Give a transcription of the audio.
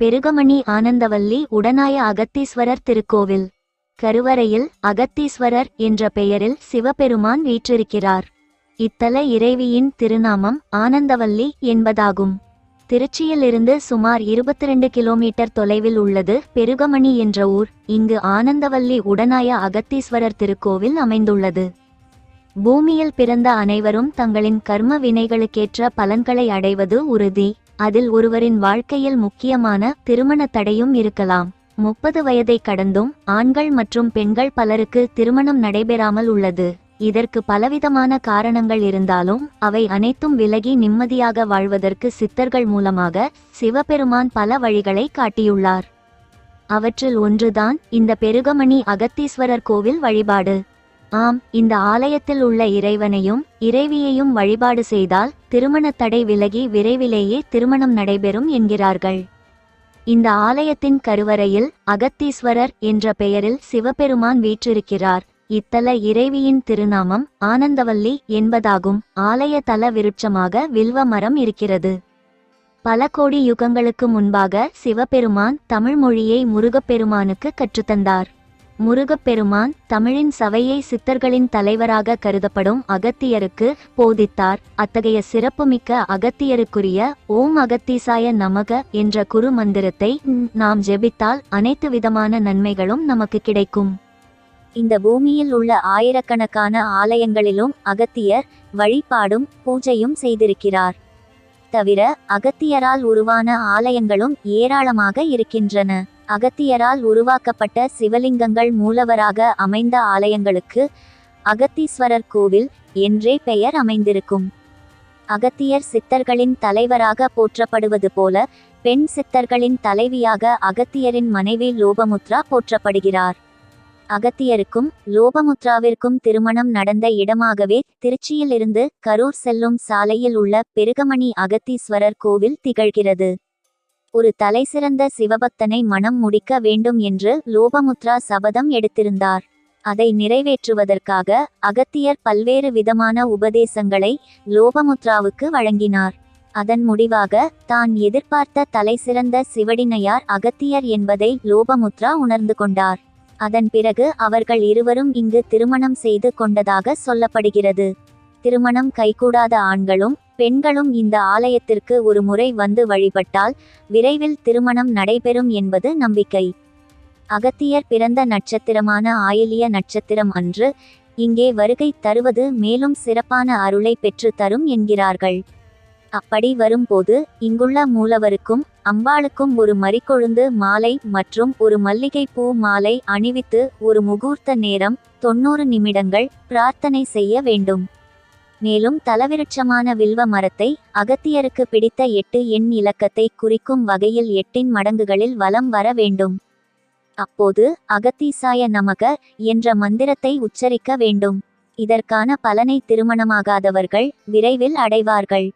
பெருகமணி ஆனந்தவல்லி உடனாய அகத்தீஸ்வரர் திருக்கோவில். கருவறையில் அகத்தீஸ்வரர் என்ற பெயரில் சிவபெருமான் வீற்றிருக்கிறார். இத்தல இறைவியின் திருநாமம் ஆனந்தவல்லி என்பதாகும். திருச்சியிலிருந்து சுமார் 22 கிலோமீட்டர் தொலைவில் உள்ளது பெருகமணி என்ற ஊர். இங்கு ஆனந்தவல்லி உடனாய அகத்தீஸ்வரர் திருக்கோவில் அமைந்துள்ளது. பூமியில் பிறந்த அனைவரும் தங்களின் கர்ம வினைகளுக்கேற்ற பலன்களை அடைவது உறுதி. அதில் ஒருவரின் வாழ்க்கையில் முக்கியமான திருமண தடையும் இருக்கலாம். முப்பது வயதை கடந்தும் ஆண்கள் மற்றும் பெண்கள் பலருக்கு திருமணம் நடைபெறாமல் உள்ளது. இதற்கு பலவிதமான காரணங்கள் இருந்தாலும் அவை அனைத்தும் விலகி நிம்மதியாக வாழ்வதற்கு சித்தர்கள் மூலமாக சிவபெருமான் பல வழிகளை காட்டியுள்ளார். அவற்றில் ஒன்றுதான் இந்த பெருகமணி அகத்தீஸ்வரர் கோவில் வழிபாடு. ஆம் இந்த ஆலயத்தில் உள்ள இறைவனையும் இறைவியையும் வழிபாடு செய்தால் திருமண தடை விலகி விரைவிலேயே திருமணம் நடைபெறும் என்கிறார்கள். இந்த ஆலயத்தின் கருவறையில் அகத்தீஸ்வரர் என்ற பெயரில் சிவபெருமான் வீற்றிருக்கிறார். இத்தல இறைவியின் திருநாமம் ஆனந்தவல்லி என்பதாகும். ஆலய தல விருட்சமாக வில்வ மரம் இருக்கிறது. பல கோடி யுகங்களுக்கு முன்பாக சிவபெருமான் தமிழ் மொழியை முருகப்பெருமானுக்கு கற்றுத்தந்தார். முருகப்பெருமான் தமிழின் சபையை சித்தர்களின் தலைவராக கருதப்படும் அகத்தியருக்கு போதித்தார். அத்தகைய சிறப்புமிக்க அகத்தியருக்குரிய ஓம் அகத்தீசாய நமக என்ற குரு மந்திரத்தை நாம் ஜெபித்தால் அனைத்து விதமான நன்மைகளும் நமக்கு கிடைக்கும். இந்த பூமியில் உள்ள ஆயிரக்கணக்கான ஆலயங்களிலும் அகத்தியர் வழிபாடும் பூஜையும் செய்திருக்கிறார். தவிர அகத்தியரால் உருவான ஆலயங்களும் ஏராளமாக இருக்கின்றன. அகத்தியரால் உருவாக்கப்பட்ட சிவலிங்கங்கள் மூலவராக அமைந்த ஆலயங்களுக்கு அகத்தீஸ்வரர் கோவில் என்றே பெயர் அமைந்திருக்கும். அகத்தியர் சித்தர்களின் தலைவராக போற்றப்படுவது போல பெண் சித்தர்களின் தலைவியாக அகத்தியரின் மனைவி லோபமுத்ரா போற்றப்படுகிறார். அகத்தியருக்கும் லோபமுத்ராவிற்கும் திருமணம் நடந்த இடமாகவே திருச்சியிலிருந்து கரூர் செல்லும் சாலையில் உள்ள பெருகமணி அகத்தீஸ்வரர் கோவில் திகழ்கிறது. ஒரு தலைசிறந்த சிவபக்தனை மனம் முடிக்க வேண்டும் என்று லோபமுத்ரா சபதம் எடுத்திருந்தார். அதை நிறைவேற்றுவதற்காக அகத்தியர் பல்வேறு விதமான உபதேசங்களை லோபமுத்ராவுக்கு வழங்கினார். அதன் முடிவாக தான் எதிர்பார்த்த தலைசிறந்த சிவடினையார் அகத்தியர் என்பதை லோபமுத்ரா உணர்ந்து கொண்டார். அதன் பிறகு அவர்கள் இருவரும் இங்கு திருமணம் செய்து கொண்டதாக சொல்லப்படுகிறது. திருமணம் கைகூடாத ஆண்களும் பெண்களும் இந்த ஆலயத்திற்கு ஒரு முறை வந்து வழிபட்டால் விரைவில் திருமணம் நடைபெறும் என்பது நம்பிக்கை. அகத்தியர் பிறந்த நட்சத்திரமான ஆயிலிய நட்சத்திரம் அன்று இங்கே வருகை தருவது மேலும் சிறப்பான அருளை பெற்று தரும் என்கிறார்கள். அப்படி வரும்போது இங்குள்ள மூலவருக்கும் அம்பாளுக்கும் ஒரு மறிக்கொழுந்து மாலை மற்றும் ஒரு மல்லிகை பூ மாலை அணிவித்து ஒரு முகூர்த்த நேரம் தொண்ணூறு நிமிடங்கள் பிரார்த்தனை செய்ய வேண்டும். மேலும் தலவிருட்சமான வில்வ மரத்தை அகத்தியருக்கு பிடித்த எட்டு எண் இலக்கத்தை குறிக்கும் வகையில் எட்டின் மடங்குகளில் வலம் வர வேண்டும். அப்போது அகத்தீசாய நமக என்ற மந்திரத்தை உச்சரிக்க வேண்டும். இதற்கான பலனை திருமணமாகாதவர்கள் விரைவில் அடைவார்கள்.